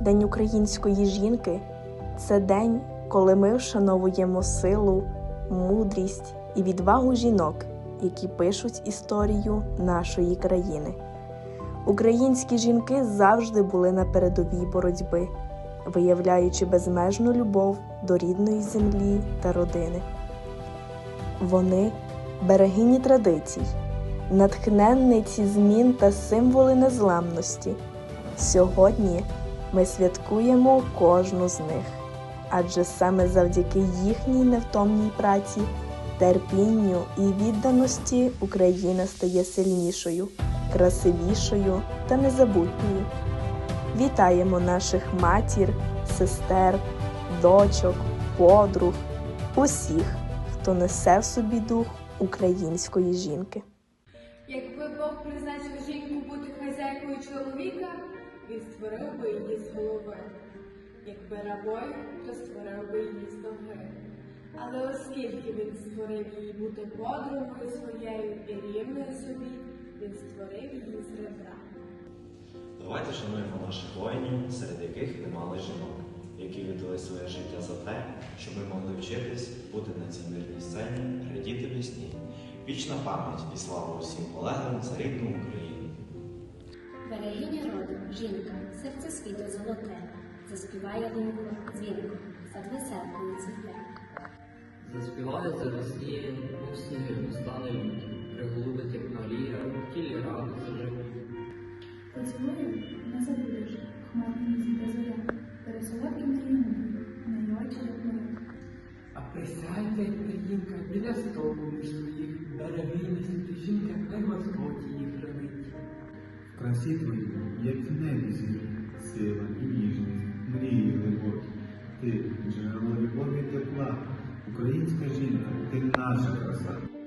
День української жінки це день, коли ми вшановуємо силу, мудрість і відвагу жінок, які пишуть історію нашої країни. Українські жінки завжди були на передовій боротьби, виявляючи безмежну любов до рідної землі та родини. Вони берегині традицій, натхненниці змін та символи незламності. Сьогодні ми святкуємо кожну з них, адже саме завдяки їхній невтомній праці, терпінню і відданості Україна стає сильнішою, красивішою та незабутньою. Вітаємо наших матір, сестер, дочок, подруг, усіх, хто несе в собі дух української жінки. Якби Бог призначив жінку бути хазяйкою чоловіка, він створив би її з голови. Якби рабою, то створив би її з ноги. Але оскільки він створив її бути подругою своєю і рівною собі, він створив її з ребра. Давайте шануємо наших воїнів, серед яких немало жінок, які віддали своє життя за те, щоб ми могли вчитись, бути на цій мирній сцені, радіти весні. Вічна пам'ять і слава усім полеглим за рідну Україну. Жінка, серце світу золоте, заспіває лунко, дзвінко, за веселкою цвіте. Заспіває завесніє, у сніги стане лють, приголубить Марія, в тілі раду заживе. Поцілую не забудеш, хмарні зійде зоря, пересолодкий мрію, не очі як А присядьте, Українка, біля столу між своїх берегинь, жінка, хай Господь їх живить. В красі твої, як в небі зір, сила і ніжність, мрії глибокі. Ти джерело любові тепла, українська жінка, ти наша краса.